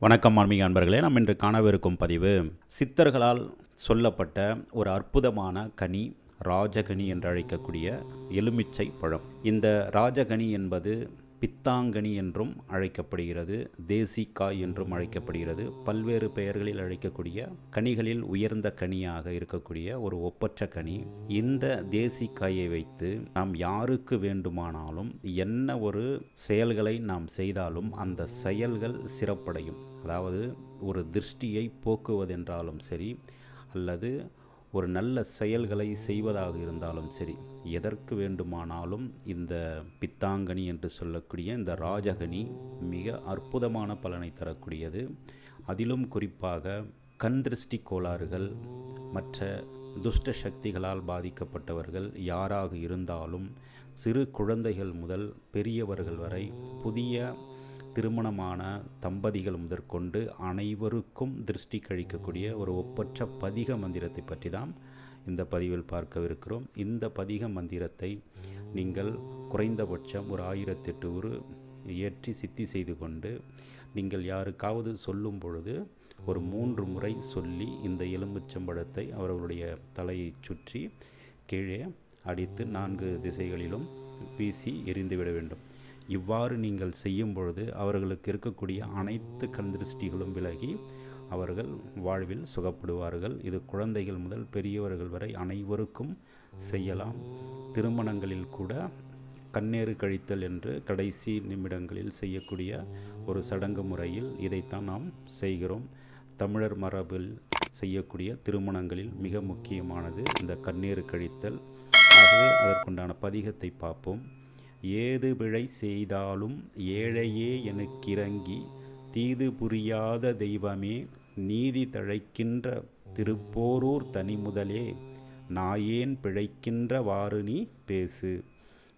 வணக்கம் ஆன்மீக அன்பர்களே. நாம் இன்று காணவிருக்கும் பதிவு சித்தர்களால் சொல்லப்பட்ட ஒரு அற்புதமான கனி ராஜகனி என்று அழைக்கக்கூடிய எலுமிச்சை பழம். இந்த ராஜகனி என்பது பித்தாங்கனி என்றும் அழைக்கப்படுகிறது தேசிக்காய் என்றும் அழைக்கப்படுகிறது. பல்வேறு பெயர்களில் அழைக்கக்கூடிய கனிகளில் உயர்ந்த கனியாக இருக்கக்கூடிய ஒரு ஒப்பற்ற கனி. இந்த தேசிக்காயை வைத்து நாம் யாருக்கு வேண்டுமானாலும் என்ன ஒரு செயல்களை நாம் செய்தாலும் அந்த செயல்கள் சிறப்படையும். அதாவது ஒரு திருஷ்டியை போக்குவதென்றாலும் சரி அல்லது ஒரு நல்ல செயல்களை செய்வதாக இருந்தாலும் சரி எதற்கு வேண்டுமானாலும் இந்த பித்தாங்கனி என்று சொல்லக்கூடிய இந்த ராஜகனி மிக அற்புதமான பலனை தரக்கூடியது. அதிலும் குறிப்பாக கண் திருஷ்டி கோளாறுகள் மற்ற துஷ்ட சக்திகளால் பாதிக்கப்பட்டவர்கள் யாராக இருந்தாலும் சிறு குழந்தைகள் முதல் பெரியவர்கள் வரை புதிய திருமணமான தம்பதிகள் முதற்கொண்டு அனைவருக்கும் திருஷ்டி கழிக்கக்கூடிய ஒரு ஒப்பற்ற பதிக மந்திரத்தை பற்றி தான் இந்த பதிவில் பார்க்கவிருக்கிறோம். இந்த பதிக மந்திரத்தை நீங்கள் குறைந்தபட்சம் ஒரு ஆயிரத்தெட்டு ஒரு ஏற்றி சித்தி செய்து கொண்டு நீங்கள் யாருக்காவது சொல்லும் பொழுது ஒரு மூன்று முறை சொல்லி இந்த எலும்புச்சம்பழத்தை அவர்களுடைய தலையை சுற்றி கீழே அடித்து நான்கு திசைகளிலும் வீசி எரிந்துவிட வேண்டும். இவ்வாறு நீங்கள் செய்யும் பொழுது அவர்களுக்கு இருக்கக்கூடிய அனைத்து கண் திருஷ்டிகளும் விலகி அவர்கள் வாழ்வில் சுகப்படுவார்கள். இது குழந்தைகள் முதல் பெரியவர்கள் வரை அனைவருக்கும் செய்யலாம். திருமணங்களில் கூட கண்ணேறு கழித்தல் என்று கடைசி நிமிடங்களில் செய்யக்கூடிய ஒரு சடங்கு முறையில் இதைத்தான் நாம் செய்கிறோம். தமிழர் மரபில் செய்யக்கூடிய திருமணங்களில் மிக முக்கியமானது இந்த கண்ணீர் கழித்தல். ஆகவே அதற்குண்டான பதிகத்தை பார்ப்போம். ஏது பிழை செய்தாலும் ஏழையே எனக்கிறங்கி தீது புரியாத தெய்வமே நீதி தழைக்கின்ற திருப்போரூர் தனிமுதலே நாயேன் பிழைக்கின்றவாறு நீ பேசு.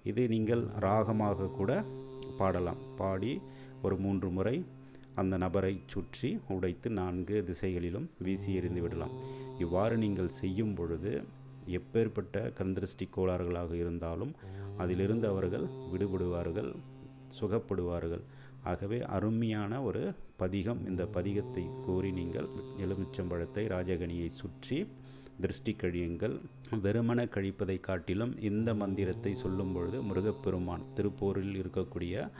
இது நீங்கள் ராகமாக கூட பாடலாம். பாடி ஒரு மூன்று முறை அந்த நபரை சுற்றி உடைத்து நான்கு திசைகளிலும் வீசி எறிந்து விடலாம். இவ்வாறு நீங்கள் செய்யும் பொழுது எப்பேற்பட்ட கண்திருஷ்டி கோளாறுகளாக இருந்தாலும் அதிலிருந்து அவர்கள் விடுபடுவார்கள் சுகப்படுவார்கள். ஆகவே அருமையான ஒரு பதிகம். இந்த பதிகத்தை கூறி நீங்கள் எலுமிச்சம்பழத்தை ராஜகனியை சுற்றி திருஷ்டி கழியுங்கள். வெறுமன கழிப்பதை காட்டிலும் இந்த மந்திரத்தை சொல்லும் பொழுது முருகப்பெருமான் திருப்பூரில் இருக்கக்கூடிய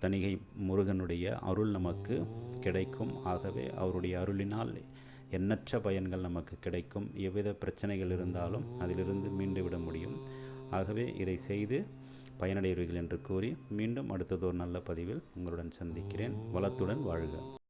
தணிகை முருகனுடைய அருள் நமக்கு கிடைக்கும். ஆகவே அவருடைய அருளினால் எண்ணற்ற பயன்கள் நமக்கு கிடைக்கும். எவ்வித பிரச்சனைகள் இருந்தாலும் அதிலிருந்து மீண்டு விட முடியும். ஆகவே இதை செய்து பயனடைவீர்கள் என்று கூறி மீண்டும் அடுத்ததோர் நல்ல பதிவில் உங்களுடன் சந்திக்கிறேன். வளத்துடன் வாழ்க.